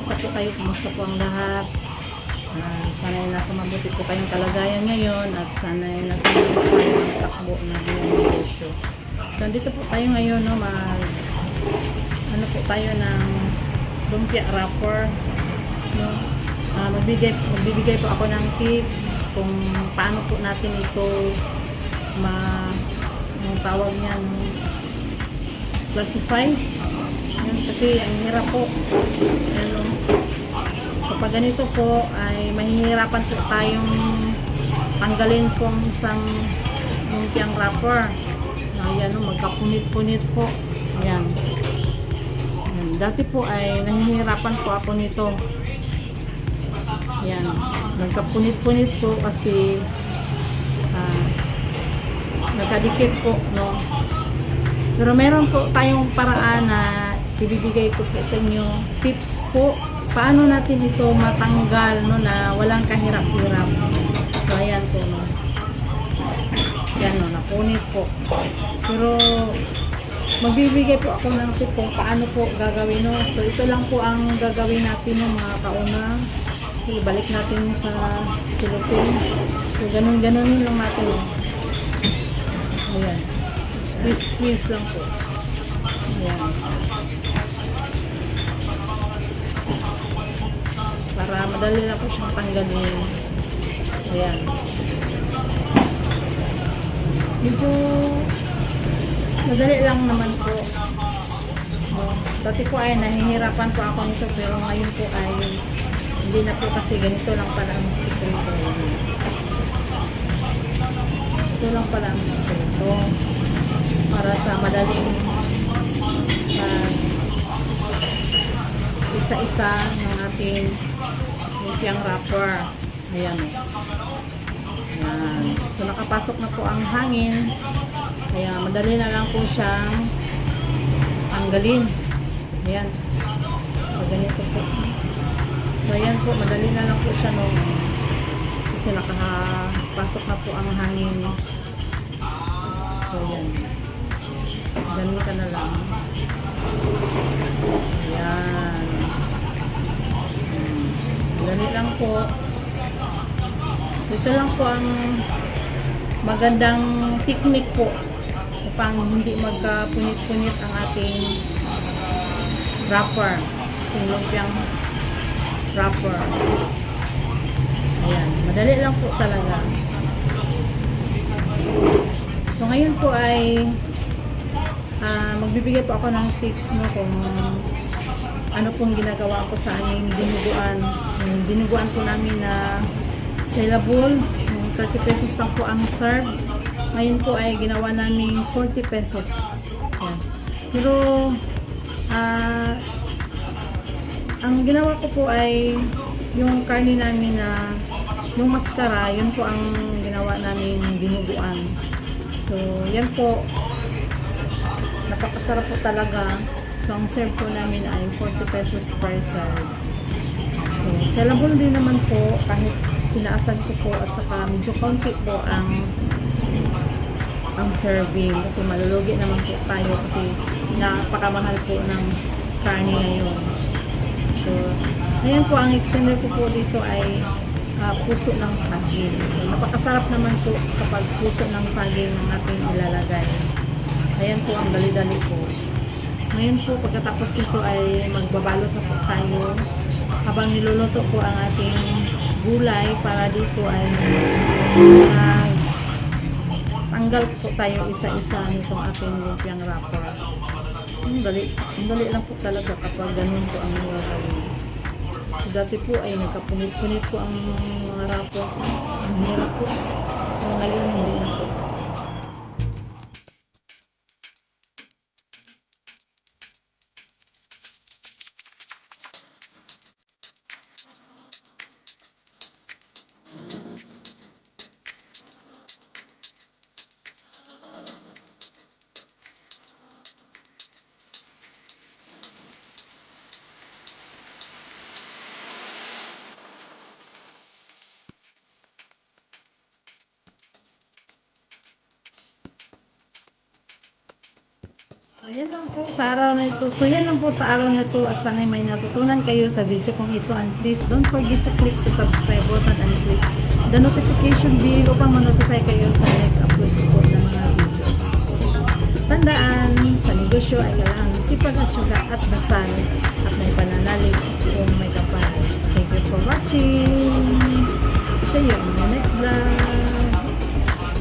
Kamusta po kayo? Kamusta po ang lahat? Ah, sana nasa mabuti po kayong kalagayan ngayon at sana nasa mabuti po kayong takbo na negosyo. So, dito po tayo ngayon, no, mag, ano po tayo ng lumpia wrapper. No? Ah, magbigay, magbibigay po ako ng tips kung paano po natin ito ma, ang tawag niyan, classify. Kasi ang hirap po. Ano, kapag ganito po ay mahihirapan po tayong tanggalin po ang isang lumpiang wrapper. Ayan, no, magkapunit-punit po. Ayan. Ayan. Dati po ay nahihirapan po ako nito. Ayan. Nagkapunit-punit po kasi ah, nagkadikit po, no? Pero meron po tayong paraan na ibibigay ko po sa inyo tips po paano natin ito matanggal no na walang kahirap-hirap. So ayan po no. Yan no, napunit po. Pero magbibigay po ako ng tip kung paano po gagawin no. So ito lang po ang gagawin natin no mga kauna. Ibalik natin sa silupin. So ganun-ganunin lang natin. No. Ayan. Squeeze, squeeze lang po. Ayan. Para madali na po siyang tanggalin. Ayan. Medyo madali lang naman po. So, dati po ay nahihirapan po ako nito pero ngayon po ay hindi na po kasi ganito lang pala ang sikreto. Ito lang pala ang sikreto para sa madaling uh, isa-isa ng ating lumpiang wrapper. Ayan o. Ayan. So nakapasok na po ang hangin. Kaya madali na lang po siyang tanggalin. Ayan. So ganito po. So ayan po, madali na lang po siya nung kasi nakapasok na po ang hangin. So ayan. Ganun ka na lang. Ayan. Dali lang po. Ito lang po ang magandang technique po upang hindi magkapunit-punit ang ating wrapper. Yung lumpiang wrapper. Ayan. Madali lang po talaga. So, ngayon po ay ah magbibigay po ako ng tips no kung ano pong ginagawa ko sa aming dinuguan. Dinuguan po namin na sellable, yung 30 pesos lang po ang serve. Ngayon po ay ginawa namin 40 pesos. Yan. Pero ah ang ginawa ko po ay yung karne namin na yung maskara, yun po ang ginawa namin dinuguan. So, yan po napakasarap po talaga. So, ang serve po namin ay 40 pesos per serve. So, sellable din naman po kahit pinaasan ko po at saka medyo konti po ang ang serving kasi malulugi naman po tayo kasi napakamahal po ng karne ngayon. So, ngayon po ang extender ko po dito ay ah, puso ng saging. So, napakasarap naman po kapag puso ng saging ang ating ilalagay. Ayan po ang dali-dali po. Ngayon po, pagkatapos nito ay magbabalot na po tayo habang niluluto po ang ating gulay para dito ay uh, tanggal po tayo isa-isa nitong ating lumpiang wrapper. Ang dali, ang dali lang po talaga kapag ganun po ang gagawin. So, dati po ay nagkapunit-punit po ang mga wrapper. Ang hirap po. Ngayon hindi na po. Ayan lang po sa araw na ito. So yan lang po sa araw na ito at sana may natutunan kayo sa video kong ito and please don't forget to click the subscribe button and click the notification bell upang ma-notify kayo sa next upload ko ng mga videos. Tandaan, sa negosyo ay kailangan sipag at syaga at dasal at may pananalig sa buong may kapal. Thank you for watching!